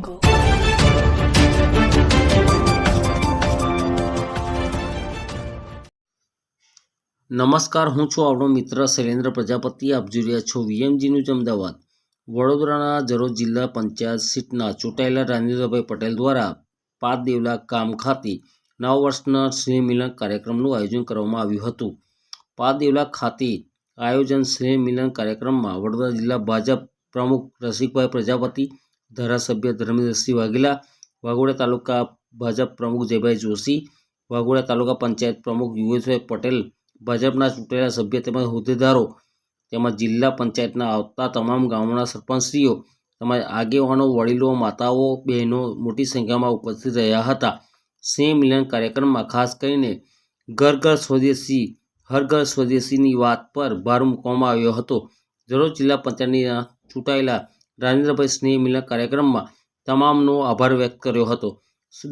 jungle. નમસ્કાર, હું છું આપણો મિત્ર શૈલેન્દ્ર પ્રજાપતિ. આપ જોઈ રહ્યા છો વીએમજી ન્યૂઝ અમદાવાદ. વડોદરાના જરોદ જિલ્લા પંચાયત સીટના ચૂંટાયેલા રાજેન્દ્રભાઈ પટેલ દ્વારા પાદ દેવલા કામ ખાતે નવ વર્ષના સ્નેહમિલન કાર્યક્રમનું આયોજન કરવામાં આવ્યું હતું. પાદ દેવલા ખાતે આયોજન સ્નેહમિલન કાર્યક્રમમાં વડોદરા જિલ્લા ભાજપ પ્રમુખ રસિકભાઈ પ્રજાપતિ ધારાસભ્ય ધર્મેન્દ્રસિંહ વાઘેલા, વાઘોડા તાલુકા ભાજપ પ્રમુખ જયભાઈ જોશી, વાઘોડા તાલુકા પંચાયત પ્રમુખ યુવેશભાઈ પટેલ, ભાજપના ચૂંટાયેલા સભ્ય તેમજ હોદ્દેદારો તેમજ જિલ્લા પંચાયતના આવતા તમામ ગામોના સરપંચશ્રીઓ તેમજ આગેવાનો, વડીલો, માતાઓ, બહેનો મોટી સંખ્યામાં ઉપસ્થિત રહ્યા હતા. સ્નેહ મિલન કાર્યક્રમમાં ખાસ કરીને ઘર ઘર સ્વદેશી, હર ઘર સ્વદેશીની વાત પર ભાર મૂકવામાં આવ્યો હતો. દરરોજ જિલ્લા પંચાયતની ચૂંટાયેલા રાજેન્દ્રભાઈ સ્નેહ મિલન કાર્યક્રમમાં તમામનો આભાર વ્યક્ત કર્યો હતો.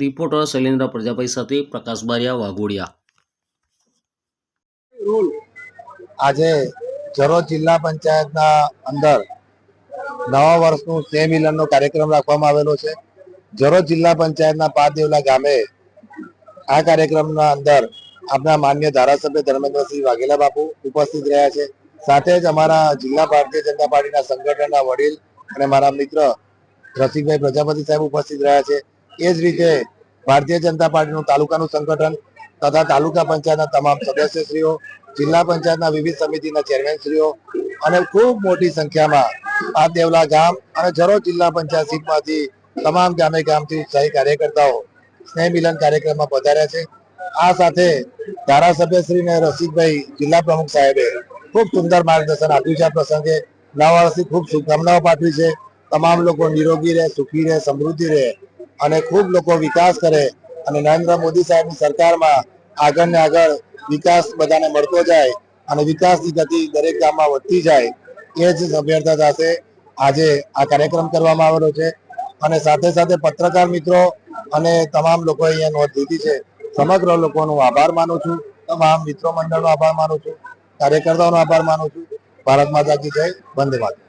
રિપોર્ટર શૈલેન્દ્ર પ્રજાપતિ સાથે પ્રકાશ બારિયા, વાઘોડિયા. આજે જરોદ જિલ્લા પંચાયતના અંદર નવા વર્ષનું સ્નેહ મિલનનો કાર્યક્રમ રાખવામાં આવેલો છે. જરોદ જિલ્લા પંચાયતના પાદેવલા ગામે આ કાર્યક્રમના અંદર આપણા માન્ય ધારાસભ્ય ધર્મેન્દ્રસિંહ વાઘેલા બાપુ ઉપસ્થિત રહ્યા છે. સાથે જ અમારા જિલ્લા ભારતીય જનતા પાર્ટીના સંગઠનના વડીલ અને મારા મિત્ર રસિકભાઈ પ્રજાપતિ સાહેબ ઉપસ્થિત રહ્યા છે. એ જ રીતે ભારતીય જનતા પાર્ટીનું તાલુકાનું સંગઠન તથા તાલુકા પંચાયતના તમામ સદસ્યશ્રીઓ, જિલ્લા પંચાયતના વિવિધ સમિતિના ચેરમેનશ્રીઓ અને ખૂબ મોટી સંખ્યામાં આ દેવલા ગામ અને જરોદ જિલ્લા પંચાયત સીટમાંથી તમામ ગામે ગામથી ઉત્સાહી કાર્યકર્તાઓ સ્નેહ મિલન કાર્યક્રમમાં પધાર્યા છે. આ સાથે ધારાસભ્યશ્રી ને રસિકભાઈ જિલ્લા પ્રમુખ સાહેબે ખૂબ સુંદર માર્ગદર્શન આપ્યું છે આ પ્રસંગે. નવા ખૂબ શુભકામનાઓ પાઠવી છે. તમામ લોકો નિરોગી રહે, સુખી રહે, સમૃદ્ધિ રહે અને ખૂબ લોકો વિકાસ કરે અને નરેન્દ્ર મોદી સાહેબની સરકારમાં આગળ ને આગળ વિકાસ બધાને મળતો જાય અને વિકાસની ગતિ દરેક ગામમાં વધતી જાય, એ જ સભ્યતા સાથે આજે આ કાર્યક્રમ કરવામાં આવેલો છે. અને સાથે સાથે પત્રકાર મિત્રો અને તમામ લોકો અહીંયા નોંધ લીધી છે. સમગ્ર લોકોનો આભાર માનું છું. તમામ મિત્રો મંડળનો આભાર માનું છું. કાર્યકર્તાઓનો આભાર માનું છું. ભારત માતા કી જય વંદે માતરમ.